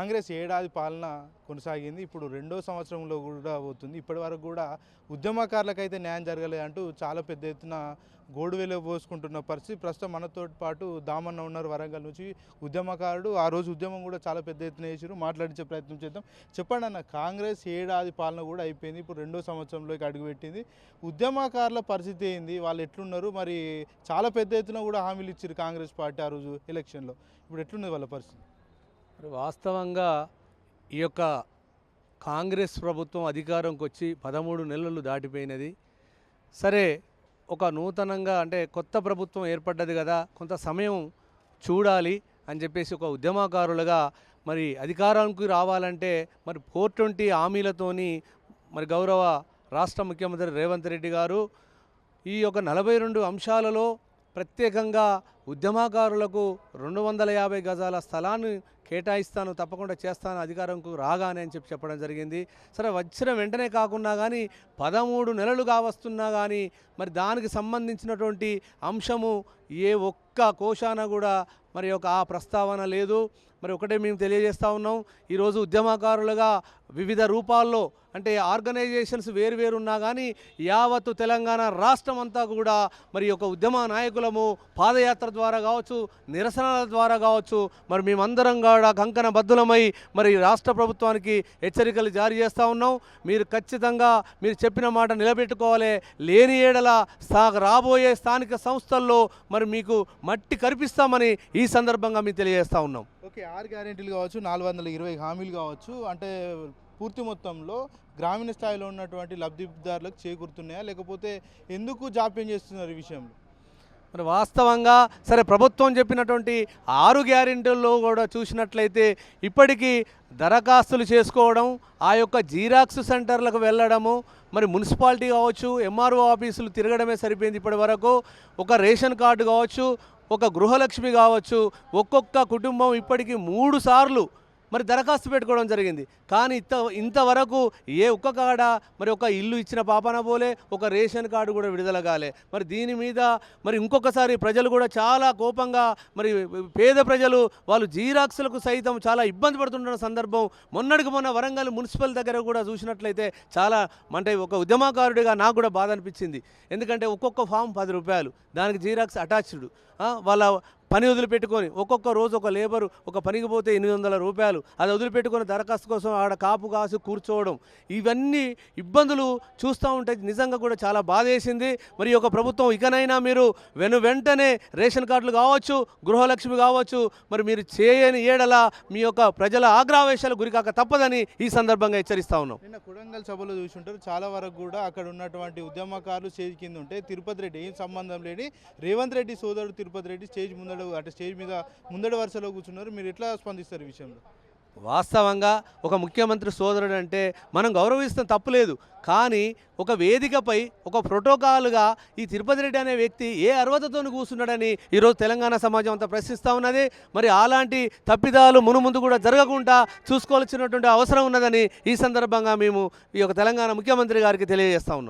కాంగ్రెస్ ఏడాది పాలన కొనసాగింది. ఇప్పుడు రెండో సంవత్సరంలో కూడా పోతుంది. ఇప్పటి వరకు కూడా ఉద్యమకారులకైతే న్యాయం జరగలేదు అంటూ చాలా పెద్ద ఎత్తున గోడువేలో పోసుకుంటున్న పరిస్థితి. ప్రస్తుతం మనతో పాటు దామన్న ఉన్నారు వరంగల్ నుంచి. ఉద్యమకారుడు ఆ రోజు ఉద్యమం కూడా చాలా పెద్ద ఎత్తున వేసారు మాట్లాడించే ప్రయత్నం చేద్దాం. చెప్పండి అన్న కాంగ్రెస్ ఏడాది పాలన కూడా అయిపోయింది. ఇప్పుడు రెండో సంవత్సరంలోకి అడుగుపెట్టింది ఉద్యమకారుల పరిస్థితి ఏంది? వాళ్ళు ఎట్లున్నారు? మరి చాలా పెద్ద ఎత్తున కూడా హామీలు ఇచ్చారు కాంగ్రెస్ పార్టీ ఆ రోజు ఎలక్షన్లో. ఇప్పుడు ఎట్లున్నది వాళ్ళ పరిస్థితి? మరి వాస్తవంగా ఈ యొక్క కాంగ్రెస్ ప్రభుత్వం అధికారంకి వచ్చి పదమూడు నెలలు దాటిపోయినది. సరే ఒక నూతనంగా అంటే కొత్త ప్రభుత్వం ఏర్పడ్డది కదా కొంత సమయం చూడాలి అని చెప్పేసి ఒక ఉద్యమకారులుగా మరి అధికారానికి రావాలంటే మరి ఫోర్ ట్వంటీ హామీలతోని మరి గౌరవ రాష్ట్ర ముఖ్యమంత్రి రేవంత్ రెడ్డి గారు ఈ యొక్క నలభై రెండు అంశాలలో ప్రత్యేకంగా ఉద్యమకారులకు రెండు వందల యాభై గజాల స్థలాన్ని కేటాయిస్తాను తప్పకుండా చేస్తాను అధికారంకు రాగానే అని చెప్పి చెప్పడం జరిగింది. సరే వచ్చిన వెంటనే కాకుండా కానీ పదమూడు నెలలుగా వస్తున్నా కానీ మరి దానికి సంబంధించినటువంటి అంశము ఏ ఒక్క కోశాన కూడా మరి ఒక ఆ ప్రస్తావన లేదు. మరి ఒకటే మేము తెలియజేస్తూ ఉన్నాం. ఈరోజు ఉద్యమకారులుగా వివిధ రూపాల్లో అంటే ఆర్గనైజేషన్స్ వేరువేరున్నా కానీ యావత్తు తెలంగాణ రాష్ట్రం అంతా కూడా మరి యొక్క ఉద్యమ నాయకులము పాదయాత్ర ద్వారా కావచ్చు నిరసనల ద్వారా కావచ్చు మరి మేమందరం కూడా కంకణ బద్దులమై మరి రాష్ట్ర ప్రభుత్వానికి హెచ్చరికలు జారీ చేస్తూ ఉన్నాం. మీరు ఖచ్చితంగా మీరు చెప్పిన మాట నిలబెట్టుకోవాలి. లేని ఏడల స్థా రాబోయే స్థానిక సంస్థల్లో మరి మీకు మట్టి కరిపిస్తామని ఈ సందర్భంగా మేము తెలియజేస్తూ ఉన్నాం. ఓకే ఆరు గ్యారెంటీలు కావచ్చు నాలుగు వందల ఇరవై హామీలు కావచ్చు అంటే పూర్తి మొత్తంలో గ్రామీణ స్థాయిలో ఉన్నటువంటి లబ్ధిదారులకు చేకూరుతున్నాయా? లేకపోతే ఎందుకు జాప్యం చేస్తున్నారు ఈ విషయంలో? మరి వాస్తవంగా సరే ప్రభుత్వం చెప్పినటువంటి ఆరు గ్యారెంటీల్లో కూడా చూసినట్లయితే ఇప్పటికీ దరఖాస్తులు చేసుకోవడం ఆ యొక్క జీరాక్స్ సెంటర్లకు వెళ్ళడము మరి మున్సిపాలిటీ కావచ్చు ఎంఆర్ఓ ఆఫీసులు తిరగడమే సరిపోయింది ఇప్పటి వరకు. ఒక రేషన్ కార్డు కావచ్చు ఒక గృహలక్ష్మి కావచ్చు ఒక్కొక్క కుటుంబం ఇప్పటికీ మూడు సార్లు మరి దరఖాస్తు పెట్టుకోవడం జరిగింది. కానీ ఇంత ఇంతవరకు ఏ ఒక్క కాడ మరి ఒక ఇల్లు ఇచ్చిన పాపన పోలే ఒక రేషన్ కార్డు కూడా విడుదల కాలే. మరి దీని మీద మరి ఇంకొకసారి ప్రజలు కూడా చాలా కోపంగా మరి పేద ప్రజలు వాళ్ళు జీరాక్సులకు సైతం చాలా ఇబ్బంది పడుతుంటున్న సందర్భం మొన్నటికి మొన్న వరంగల్ మున్సిపల్ దగ్గర కూడా చూసినట్లయితే చాలా అంటే ఒక ఉద్యమకారుడిగా నాకు కూడా బాధ అనిపించింది. ఎందుకంటే ఒక్కొక్క ఫామ్ పది రూపాయలు. దానికి జీరాక్స్ అటాచ్డ్. వాళ్ళ పని వదిలిపెట్టుకొని ఒక్కొక్క రోజు ఒక లేబరు ఒక పనికి పోతే ఎనిమిది వందల రూపాయలు అది వదిలిపెట్టుకొని దరఖాస్తు కోసం ఆడ కాపు కాసి కూర్చోవడం ఇవన్నీ ఇబ్బందులు చూస్తూ ఉంటే నిజంగా కూడా చాలా బాధ వేసింది మరి ఒక ప్రభుత్వం ఇకనైనా మీరు వెను వెంటనే రేషన్ కార్డులు కావచ్చు గృహలక్ష్మి కావచ్చు మరి మీరు చేయని ఏడల మీ యొక్క ప్రజల ఆగ్రావేశాలు గురికాక తప్పదని ఈ సందర్భంగా హెచ్చరిస్తా ఉన్నాం. నిన్న కొడంగల్ సభలో చూసుంటారు చాలా వరకు కూడా అక్కడ ఉన్నటువంటి ఉద్యమకారులు స్టేజ్ కింద ఉంటే తిరుపతి రెడ్డి ఏం సంబంధం లేని రేవంత్ రెడ్డి సోదరుడు తిరుపతి రెడ్డి స్టేజ్ ముందడ అటు స్టేజ్ మీద ముందడి వరుసలో కూర్చున్నారు. మీరు ఎట్లా స్పందిస్తారు ఈ విషయంలో? వాస్తవంగా ఒక ముఖ్యమంత్రి సోదరుడు అంటే మనం గౌరవిస్తాం తప్పులేదు కానీ ఒక వేదికపై ఒక ప్రోటోకాల్గా ఈ తిరుపతి రెడ్డి అనే వ్యక్తి ఏ అర్హతతో కూర్చున్నాడని ఈరోజు తెలంగాణ సమాజం అంతా ప్రశ్నిస్తూ ఉన్నది. మరి అలాంటి తప్పిదాలు మునుముందు కూడా జరగకుండా చూసుకోవాల్సినటువంటి అవసరం ఉన్నదని ఈ సందర్భంగా మేము ఈ యొక్క తెలంగాణ ముఖ్యమంత్రి గారికి తెలియజేస్తా ఉన్నాం.